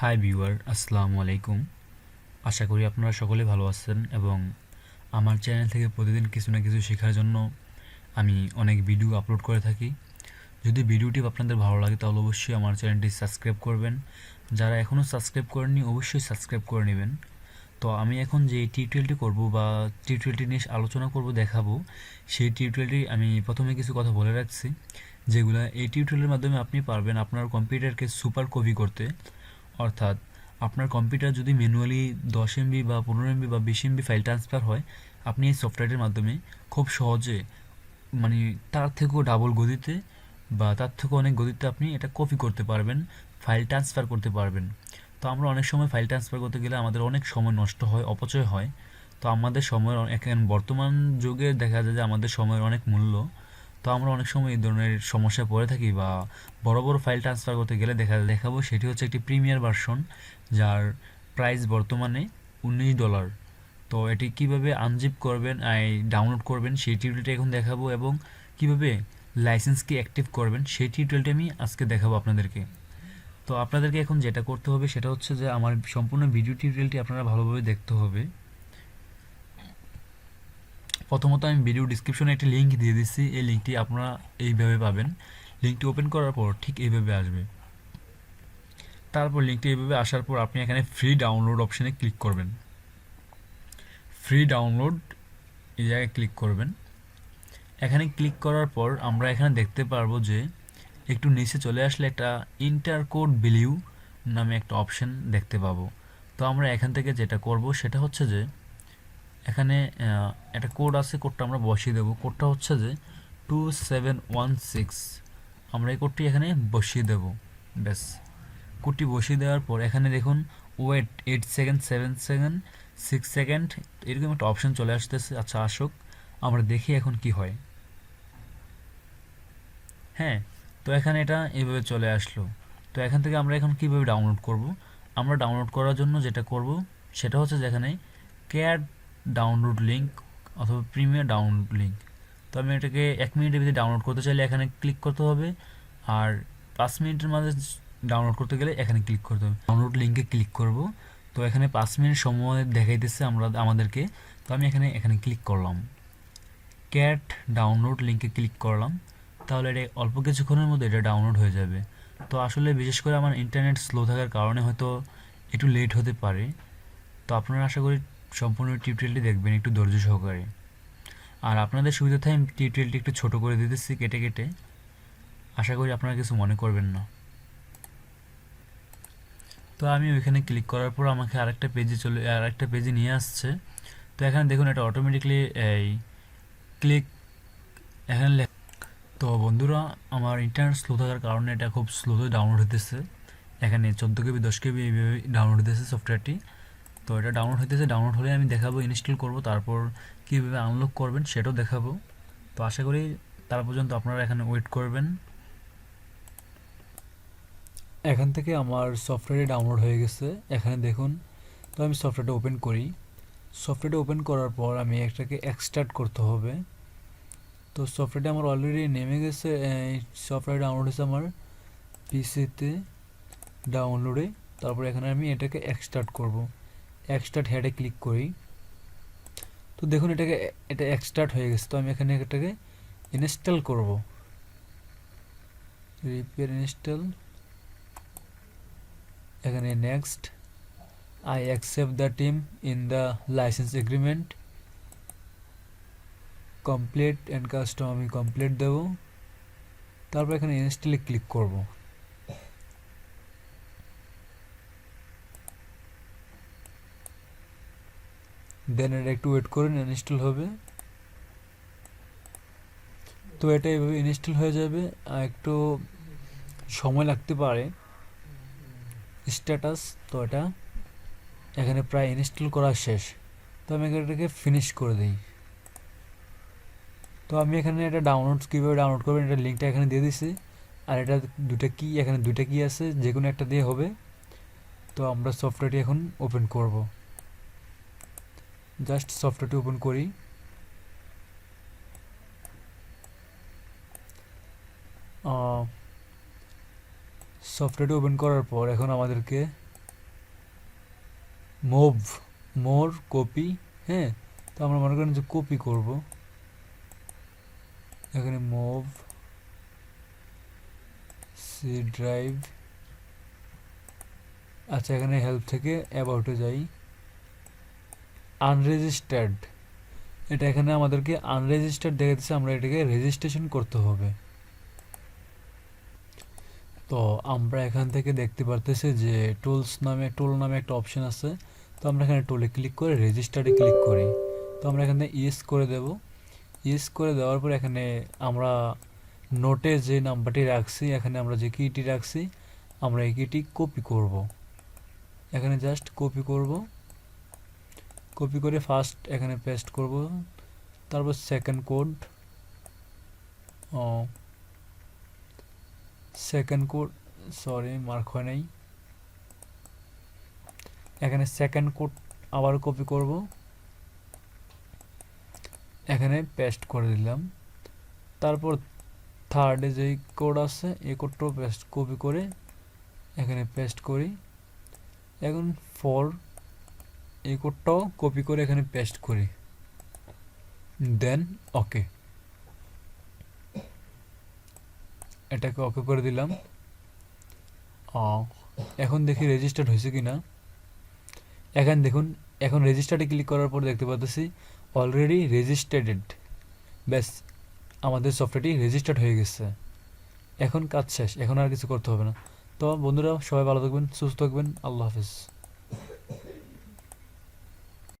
High viewer আসসালামু আলাইকুম। আশা করি আপনারা সকলে ভালো আছেন এবং আমার চ্যানেল থেকে প্রতিদিন কিছু না কিছু শেখার জন্য আমি অনেক ভিডিও আপলোড করে থাকি। যদি ভিডিওটি আপনাদের ভালো লাগে, তাহলে অবশ্যই আমার চ্যানেলটি সাবস্ক্রাইব করবেন। যারা এখনও সাবস্ক্রাইব করেননি, অবশ্যই সাবস্ক্রাইব করে নেবেন। তো আমি এখন যে টিউটোরিয়ালটি করব বা টিউটোরিয়ালটি নিয়ে আলোচনা করব, দেখাবো, সেই টিউটোরিয়ালটি আমি প্রথমে কিছু কথা বলে রাখছি, যেগুলো এই টিউটোরিয়ালের মাধ্যমে আপনি পারবেন আপনার কম্পিউটারকে সুপার কপি করতে। অর্থাৎ আপনার কম্পিউটার যদি ম্যানুয়ালি দশ এমবি বা পনেরো এমবি বা বিশ এমবি ফাইল ট্রান্সফার হয়, আপনি এই সফটওয়্যারের মাধ্যমে খুব সহজে মানে তার থেকেও ডাবল গতিতে বা তার থেকেও অনেক গতিতে আপনি এটা কপি করতে পারবেন ফাইল ট্রান্সফার করতে পারবেন। তো আমরা অনেক সময় ফাইল ট্রান্সফার করতে গেলে আমাদের অনেক সময় নষ্ট হয়, অপচয় হয়। তো আমাদের সময়ের এখন বর্তমান যুগে দেখা যায় যে আমাদের সময়ের অনেক মূল্য তো আমরা অনেক সময় এই ধরনের সমস্যায় পড়ে থাকি বা বড় বড় ফাইল ট্রান্সফার করতে গেলে দেখা, দেখাবো সেটি হচ্ছে একটি প্রিমিয়ার ভার্সন যার প্রাইস বর্তমানে উনিশ ডলার তো এটি কীভাবে আনজিপ করবেন ডাউনলোড করবেন সেই টিউটোরিয়ালটি এখন দেখাবো এবং কীভাবে লাইসেন্সকে অ্যাক্টিভ করবেন সেই টিউটোরিয়ালটি আমি আজকে দেখাবো আপনাদেরকে। তো আপনাদেরকে এখন যেটা করতে হবে সেটা হচ্ছে যে আমার সম্পূর্ণ ভিডিও টিউটোরিয়ালটি আপনারা ভালোভাবে দেখতে হবে। প্রথমত আমি ভিডিও ডিসক্রিপশনে একটি লিঙ্ক দিয়ে দিচ্ছি। এই লিঙ্কটি আপনারা এইভাবে পাবেন। লিঙ্কটি ওপেন করার পর ঠিক এইভাবে আসবে। তারপর লিঙ্কটি এইভাবে আসার পর আপনি এখানে ফ্রি ডাউনলোড অপশানে ক্লিক করবেন। ফ্রি ডাউনলোড এই জায়গায় ক্লিক করবেন। এখানে ক্লিক করার পর আমরা এখানে দেখতে পারব যে একটু নিচে চলে আসলে একটা ইন্টার কোড বিলিউ নামে একটা অপশন দেখতে পাবো। তো আমরা এখান থেকে যেটা করব সেটা হচ্ছে যে এখানে একটা কোড আছে কোডটা আমরা বসিয়ে দেবো। কোডটা হচ্ছে যে টু সেভেন ওয়ান সিক্স আমরা এই কোডটি এখানে বসিয়ে দেবো। ব্যাস। কোডটি বসিয়ে দেওয়ার পর এখানে দেখুন wait eight second seven second six second এরকম একটা অপশন চলে আসতেছে। আচ্ছা আসুক, আমরা দেখি এখন কি হয়। হ্যাঁ তো এখানে এটা এভাবে চলে আসলো। তো এখান থেকে আমরা এখন কীভাবে ডাউনলোড করব? আমরা ডাউনলোড করার জন্য যেটা করব, সেটা হচ্ছে যেখানে ক্যাড ডাউনলোড লিঙ্ক অথবা প্রিমিয়ার ডাউনলোড লিঙ্ক তো আমি এটাকে এক মিনিটের ভিতরে ডাউনলোড করতে চাইলে এখানে ক্লিক করতে হবে আর পাঁচ মিনিটের মাঝে ডাউনলোড করতে গেলে এখানে ক্লিক করতে হবে। ডাউনলোড লিঙ্কে ক্লিক করব। তো এখানে পাঁচ মিনিট সময় দেখাইতেছে আমরা, আমাদেরকে। তো আমি এখানে এখানে ক্লিক করলাম। ক্যাট ডাউনলোড লিঙ্কে ক্লিক করলাম। তাহলে এটা অল্প কিছুক্ষণের মধ্যে এটা ডাউনলোড হয়ে যাবে। তো আসলে বিশেষ করে আমার ইন্টারনেট স্লো থাকার কারণে হয়তো একটু লেট হতে পারে। তো আপনারা আশা করি সম্পূর্ণ টিউটোরিয়ালটি দেখবেন একটু ধৈর্য সহকারে। আর আপনাদের সুবিধাতে আমি টিউটোরিয়ালটি একটু ছোট করে দিতেছি কেটে কেটে। আশা করি আপনারা কিছু মনে করবেন না। তো আমি ওইখানে ক্লিক করার পর আমাকে আরেকটা পেজে চলে, আরেকটা পেজে নিয়ে আসছে। তো এখানে দেখুন এটা অটোমেটিকলি এই ক্লিক এখানে তো বন্ধুরা, আমার ইন্টারনেট স্লো থাকার কারণে এটা খুব স্লোতে ডাউনলোড হতেছে এখানে চোদ্দ কেবি, দশ কেবি এইভাবে ডাউনলোড হতেছে সফটওয়্যারটি তো এটা ডাউনলোড হতেছে ডাউনলোড হলে আমি দেখাবো ইনস্টল করব, তারপর কীভাবে আনলক করবেন সেটাও দেখাবো। তো আশা করি তার পর্যন্ত আপনারা এখানে ওয়েট করবেন। এখান থেকে আমার সফটওয়্যারটি ডাউনলোড হয়ে গেছে, এখানে দেখুন। তো আমি সফটওয়্যারটা ওপেন করি। সফটওয়্যারটা ওপেন করার পর আমি একটাকে এক্সট্রাক্ট করতে হবে। তো সফটওয়্যারটা আমার অলরেডি নেমে গেছে সফটওয়্যার ডাউনলোড হয়েছে আমার পিসিতে ডাউনলোডে তারপর এখানে আমি এটাকে এক্সট্রাক্ট করব। এক্সট্রাক্ট হেডে ক্লিক করি। তো দেখুন এটাকে, এটা এক্সট্রাক্ট হয়ে গেছে, তো আমি এখানে এটাকে ইনস্টল করব। রিপেয়ার ইনস্টল এখানে next I accept the team in the licence agreement complete and custom আমি কমপ্লিট দেবো। তারপর এখানে ইনস্টলে ক্লিক করব। দেন এটা একটু ওয়েট করুন ইনস্টল হবে। তো এটা এভাবে ইনস্টল হয়ে যাবে, আর একটু সময় লাগতে পারে। স্ট্যাটাস তো এটা এখানে প্রায় ইনস্টল করা শেষ। তো আমি এটাকে ফিনিশ করে দিই। তো আমি এখানে এটা ডাউনলোড কীভাবে ডাউনলোড করবেন, এটা লিঙ্কটা এখানে দিয়ে দিছি। আর এটা দুটা কি এখানে দুইটা কি আছে যে কোনো একটা দিয়ে হবে। তো আমরা সফটওয়্যারটি এখন ওপেন করব। জাস্ট সফটওয়্যারটি ওপেন করি। সফটওয়্যারটি ওপেন করার পর এখন আমাদেরকে মুভ মোর কপি হ্যাঁ তো আমরা মনে করেন যে কপি করব। এখানে মুভ সি ড্রাইভ আচ্ছা এখানে হেল্প থেকে অ্যাবাউটে যাই। আনরেজিস্টার্ড এটা এখানে আমাদেরকে আনরেজিস্টার্ড দেখাচ্ছে আমরা এটাকে রেজিস্ট্রেশন করতে হবে। তো আমরা এখান থেকে দেখতে পারতেছি যে টুলস নামে টুল নামে একটা অপশন আছে। তো আমরা এখানে টুলে ক্লিক করে রেজিস্টারে ক্লিক করি। তো আমরা এখানে ইয়েস করে দেব। ইয়েস করে দেওয়ার পর এখানে আমরা নোটে যে নাম্বারটি রাখছি, এখানে আমরা যে কিটি রাখছি, আমরা এই কিটি কপি করব। এখানে জাস্ট কপি করব। কপি করে ফার্স্ট এখানে পেস্ট করব। তারপর সেকেন্ড কোড ও সেকেন্ড কোড সরি মার্ক হয় নাই। এখানে সেকেন্ড কোড আবার কপি করব। এখানে পেস্ট করে দিলাম। তারপর থার্ডে যেই কোড আছে, এই কোডটাও পেস্ট কপি করে এখানে পেস্ট করি। এখন ফর এই কোডটাও কপি করে এখানে পেস্ট করি। দেন ওকে এটাকে ওকে করে দিলাম। এখন দেখি রেজিস্টার্ড হয়েছে কি না এখন দেখুন, এখন রেজিস্টার্ডে ক্লিক করার পর দেখতে পাচ্ছি অলরেডি রেজিস্টার্ডেড ব্যাস, আমাদের সফটওয়্যারটি রেজিস্টার্ড হয়ে গেছে। এখন কাজ শেষ, এখন আর কিছু করতে হবে না। তো বন্ধুরা, সবাই ভালো থাকবেন, সুস্থ থাকবেন, আল্লাহ হাফিজ।